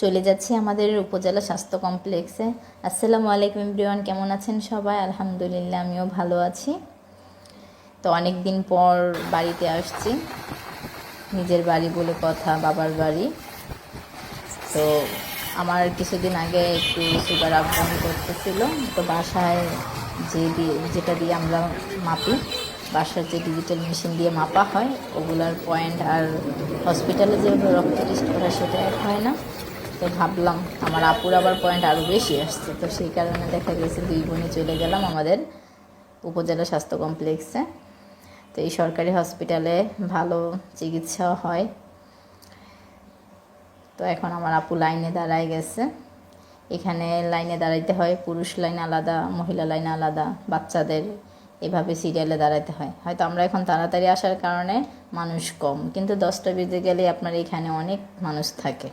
চলে যাচ্ছি আমাদের উপজেলা স্বাস্থ্য কমপ্লেক্সে। আসসালামু আলাইকুম এভরিওয়ান, কেমন আছেন সবাই? আলহামদুলিল্লাহ, আমিও ভালো আছি। তো অনেক দিন পর বাড়িতে আসছি। নিজের বাড়ি বলে কথা, বাবার বাড়ি। তো আমার কিছুদিন আগে একটু সুগার আপ ডাউন করতেছিল। তো বাসায় যে যেটা দিয়ে আমরা মাপি, বাসার যে ডিজিটাল মেশিন দিয়ে মাপা হয়, ওগুলার পয়েন্ট আর হসপিটালে যে রক্ত টেস্ট করা সেটা এক হয় না। তো ভাবলাম আমার আপুর আবার পয়েন্ট আরও বেশি আসছে। তো সেই কারণে দেখা গেছে দুই বোনে চলে গেলাম আমাদের উপজেলা স্বাস্থ্য কমপ্লেক্সে তো এই সরকারি হসপিটালে ভালো চিকিৎসাও হয়। তো এখন আমার আপু লাইনে দাঁড়ায় গেছে। এখানে লাইনে দাঁড়াইতে হয়, পুরুষ লাইন আলাদা, মহিলা লাইন আলাদা, বাচ্চাদের এভাবে সিরিয়ালে দাঁড়াতে হয়। হয়তো আমরা এখন তাড়াতাড়ি আসার কারণে মানুষ কম, কিন্তু দশটা বেজে গেলে আপনার এখানে অনেক মানুষ থাকে।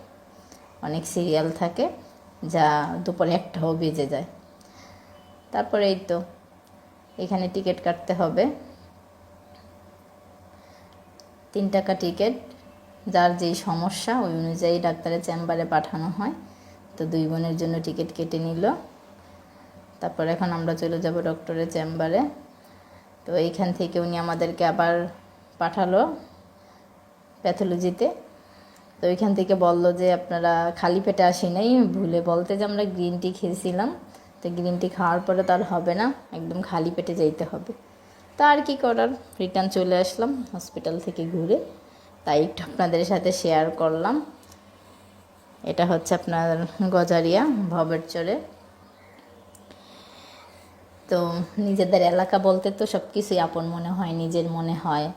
অনেক সিরিয়াল থাকে যা দুপুরে একটাও বেজে যায়। তারপরে এই তো, এখানে টিকিট কাটতে হবে। তিন টাকা টিকিট, যার যেই সমস্যা ওই অনুযায়ী ডাক্তারের চেম্বারে পাঠানো হয়। তো দুই বোনের জন্য টিকিট কেটে নিল। তারপর এখন আমরা চলে যাব ডক্টরের চেম্বারে। তো এইখান থেকে উনি আমাদেরকে আবার পাঠালো প্যাথোলজিতে। তো ওইখান থেকে বলল যে, আপনারা খালি পেটে আসি নাই, ভুলে বলতে যে আমরা গ্রিন টি খেয়েছিলাম। তো গ্রিন টি খাওয়ার পরে তার হবে না, একদম খালি পেটে যাইতে হবে। তা আর কি করার? রিটার্ন চলে আসলাম হসপিটাল থেকে ঘুরে। তাই একটু আপনাদের সাথে শেয়ার করলাম। এটা হচ্ছে আপনার গজারিয়া ভবের চরে তো নিজেদের এলাকা বলতে তো সব কিছুই আপন মনে হয়, নিজের মনে হয়।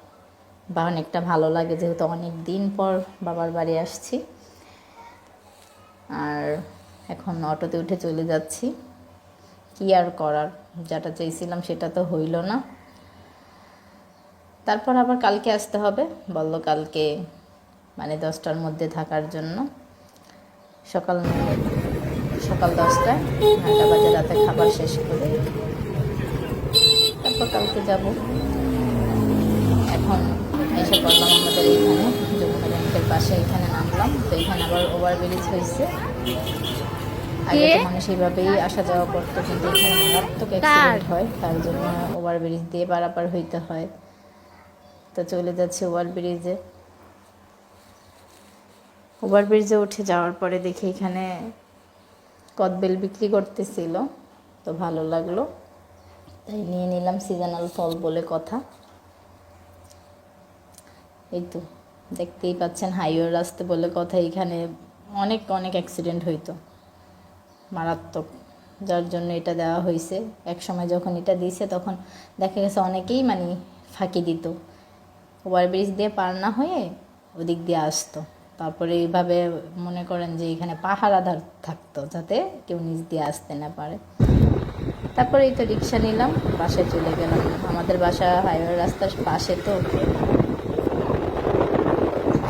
বা অনেকটা ভালো লাগে যেহেতু অনেক দিন পর বাবার বাড়ি আসছি। আর এখন অটোতে উঠে চলে যাচ্ছি। কি আর করার? যেটা চেয়েছিলাম সেটা তো হইল না। তারপর আবার কালকে আসতে হবে। বলল কালকে মানে দশটার মধ্যে থাকার জন্য। সকাল সকাল দশটায় নয়টা বাজে রাতে খাবার শেষ করে তারপর কালকে যাব। এখন এসে পড়লাম আমাদের এইখানে যমুনা ব্যাংকের পাশে এখানে নামলাম। তো এখানে আবার ওভারব্রিজ হয়েছে। আগে মানুষ এইভাবেই আসা যাওয়া করতো কিন্তু এখানে মারাত্মক অ্যাক্সিডেন্ট হয় তার জন্য ওভারব্রিজ দিয়ে পারাপার হইতে হয়। তো চলে যাচ্ছে ওভারব্রিজে ওভারব্রিজে উঠে যাওয়ার পরে দেখি এখানে কদবেল বিক্রি করতেছিল তো ভালো লাগল। তাই নিয়ে নিলাম সিজনাল ফল বলে কথা। এই তো, দেখতেই পাচ্ছেন হাইওয়ে রাস্তা বলে কথা এখানে। অনেক অনেক অ্যাক্সিডেন্ট হইতো, মারাত্মক। যার জন্য এটা দেওয়া হয়েছে এক সময় যখন এটা দিয়েছে তখন দেখা গেছে অনেকেই মানে ফাঁকি দিত। ওভারব্রিজ দিয়ে পার না হয়ে ওদিক দিয়ে আসতো। তারপরে এইভাবে মনে করেন যে এখানে পাহাড় পাহারাদার থাকতো, যাতে কেউ নিচ দিয়ে আসতে না পারে। তারপরে এই তো রিক্সা নিলাম, বাসায় চলে গেলাম। আমাদের বাসা হাইওয়ে রাস্তার পাশে তো।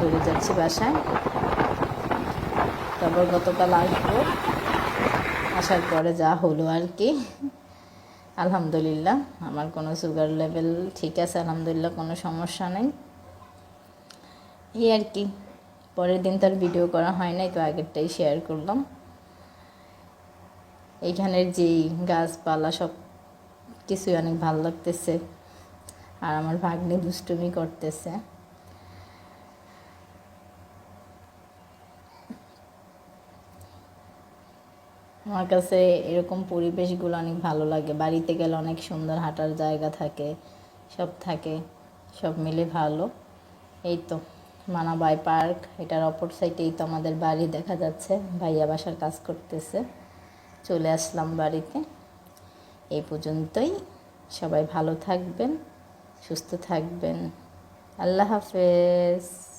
চলে যাচ্ছি বাসায়। তারপর গতকাল আসব। আসার পরে যা হলো আর কি। আলহামদুলিল্লাহ, আমার কোনো সুগার লেভেল ঠিক আছে, আলহামদুলিল্লাহ, কোনো সমস্যা নেই। এই আর কি। পরের দিন তার ভিডিও করা হয় নাই, তো আগেরটাই শেয়ার করলাম। এইখানের যেই গাছপালা সব কিছুই অনেক ভালো লাগতেছে। আর আমার ভাগ্নে দুষ্টুমি করতেছে। আমার কাছে এরকম পরিবেশগুলো অনেক ভালো লাগে। বাড়িতে গেলে অনেক সুন্দর হাঁটার জায়গা থাকে, সব থাকে, সব মিলে ভালো। এই তো মানাবাই পার্ক, এটার অপর সাইডেই তো আমাদের বাড়ি দেখা যাচ্ছে, ভাইয়া বাসার কাজ করতেছে। চলে আসলাম বাড়িতে। এই পর্যন্তই, সবাই ভালো থাকবেন, সুস্থ থাকবেন। আল্লাহ হাফেজ।